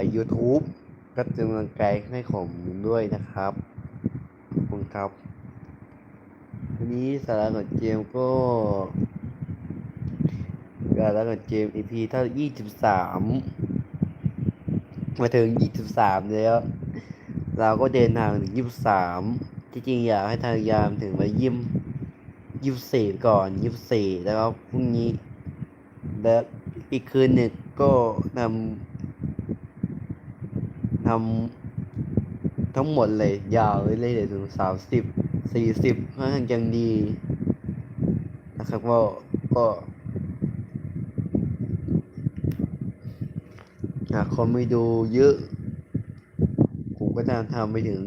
ย YouTube ก็เป็นกำลังใจให้ผมด้วยนะครับขอบคุณครับ วันนี้สาระของเจมก็สาระของเจม EP เท่า23 มาถึง 23 แล้ว เราก็เดินทางถึง 23 ที่จริงอยากให้ทางยามถึงมายิ้ม24ก่อน24แล้วพรุ่งนี้ และอีกคืนหนึ่งก็นำ ทำทั้งหมดเลย ยาวเลยเลยถึง30 40ค่อนข้างยังดีนะครับก็ก็หากคนไม่ดูเยอะ ผมก็จะทำไปถึง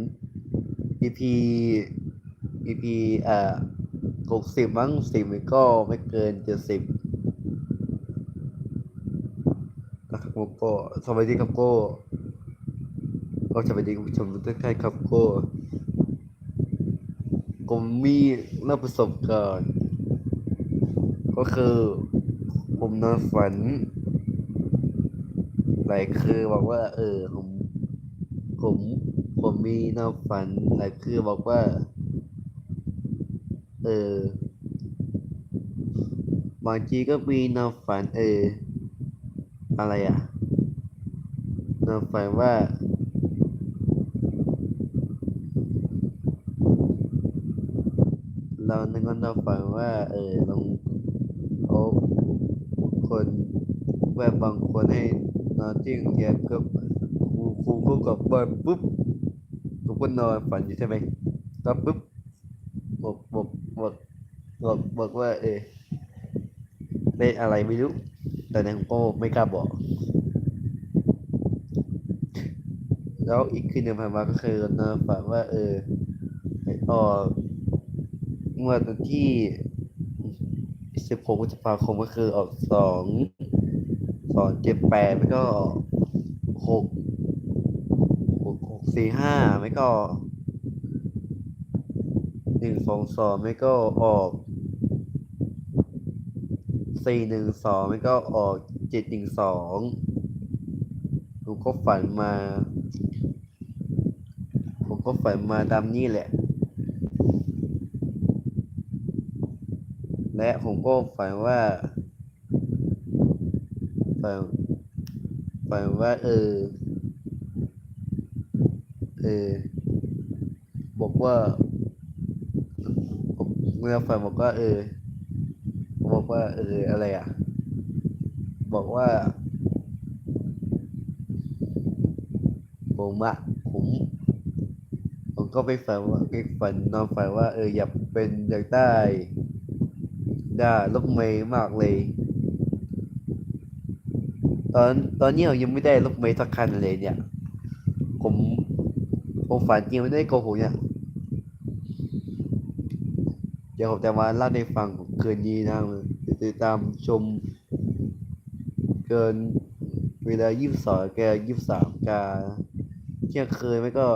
EP EP อ่าหกสิบมั้งสิบก็ไม่เกินเจ็ดสิบนะครับผมก็สวัสดีครับโก้ ก็สวัสดีคุณผู้ชมทุกท่านครับก้ผมมีเรื่องประสบการณ์ก็คือผมนอนฝันหลายคือบอกว่า เออผมผมผมมีนอนฝันหลายคือบอกว่า เออบางทีก็มีนอนฝัน เออ อะไรอะนอนฝันว่า เรานึกว่าเราฝันว่า เออลองเอาคนแบบบางคนให้นอนที่โรงแรมก็ครูครูก็กลับบ้านปุ๊บผมก็นนอนฝันอยู่ใช่ไหมก็ปุ๊บบอกบอกบอกบอกบอกว่า เออเล่นอะไรไม่รู้ แต่นั้นผมก็ไม่กล้าบอก แล้วอีกคืนหนึ่งผ่านมาก็คือนอนฝันว่า เออออก เมื่อวันที่สิบหกพฤษภาคมก็คือออกสองสองเจ็ดแปดไม่ก็หกหกหกสี่ห้าไม่ก็หนึ่งสองสองไม่ก็ออกสี่หนึ่งสองไม่ก็ออกเจ็ดหนึ่งสองผมก็ฝันมา ผมก็ฝันมาตามนี้แหละ และผมก็ฝันว่าฝันฝันว่า เออ เออ บอกว่าเมื่อฝันบอกว่า เออ บอกว่า เออ อะไรอะ บอกว่า ผมอะผมผมก็ไปฝันว่าไปฝันนอนฝันว่า เออ อยากเป็นอยากได้ ได้รถเมย์มากเลย ตอนตอนนี้เรายังไม่ได้รถเมย์สักคันเลยเนี่ย ผมผมฝันจริงไม่ได้โกหกเนี่ยเดี๋ยวผมจะมาเล่าในฟังของคืนนี้นะติดตามชม เกินเวลายี่สิบสองแกยี่สิบสามกาเที่ยงคืนไม่ก็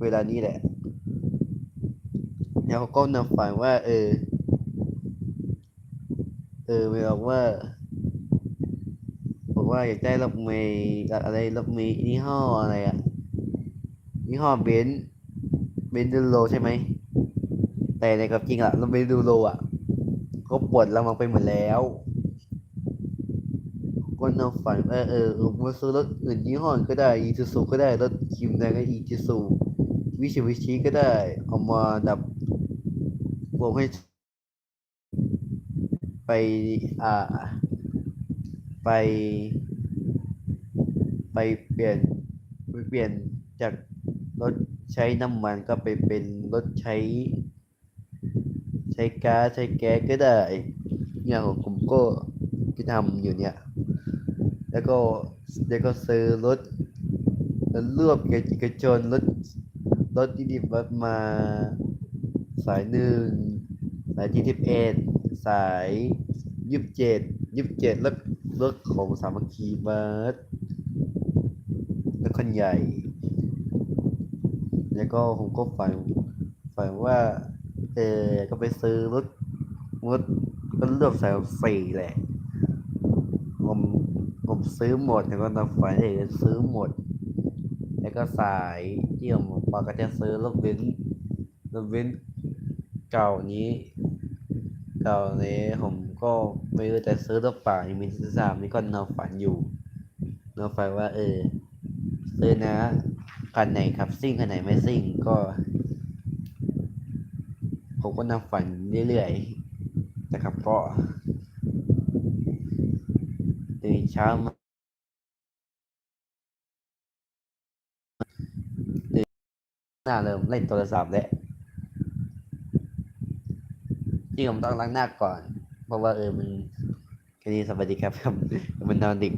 เวลานี้แหละ แล้วเขาก็นำฝันว่า เออ ออไม่บอกว่าบอกว่าอยากได้รถเมย์อะไรรถเมย์ยี่ห้ออะไรอะยี่ห้อเบนซ์เบนซ์ดูโรใช่ไหมแต่ในกับจริงอะรถเบนซ์ดูโรอะเขาปวดเรามังไปหมดแล้วก็นำฝันเออเออมาซื้อรถอื่นยี่ห้อก็ได้อีซูซูก็ได้รถคิมได้ก็อีซูซูวิชิวิชิก็ได้เอามาดับผมให้ อ่าไป ไปเปลี่ยนไปเปลี่ยนจากรถใช้น้ำมันก็ไปเป็นรถใช้ ใช้ก๊าซใช้แก๊สก็ได้อย่างของผมก็ที่ทำอยู่เนี่ย แล้วก็แล้วก็ซื้อรถแล้วรวบกับเอกชนรถรถที่ดิบรถมาสายหนึ่งสายที่สิบเอ็ดสาย ยี่สิบเจ็ดยี่สิบเจ็ดรถรถของสามัคคีบัสรถคันใหญ่ แล้วก็ผมก็ฝันฝันว่า เออก็ไปซื้อรถรถก็เลือกสายสี่แหละ ผมผมซื้อหมดแล้วก็นำฝันเองซื้อหมด แล้วก็สายที่ผมปกก็จะซื้อรถเบนซ์รถเบนซ์เก่านี้ เก่านี้ผมก็ไม่รู้จะซื้อรถเปล่ายังมีซื้อสามนี่ก็นำฝันอยู่นำฝันว่า เออซื้อนะคันไหนครับซิ่งคันไหนไม่ซิ่งก็ ผมก็นำฝันเรื่อยๆนะครับก็ตื่นเช้ามาตื่นหน้าเริ่มเล่นโทรศัพท์แล้ว จริงผมต้องล้างหน้าก่อน เพราะว่าเออมันแค่นี้สวัสดีครับครับมันนอนดึก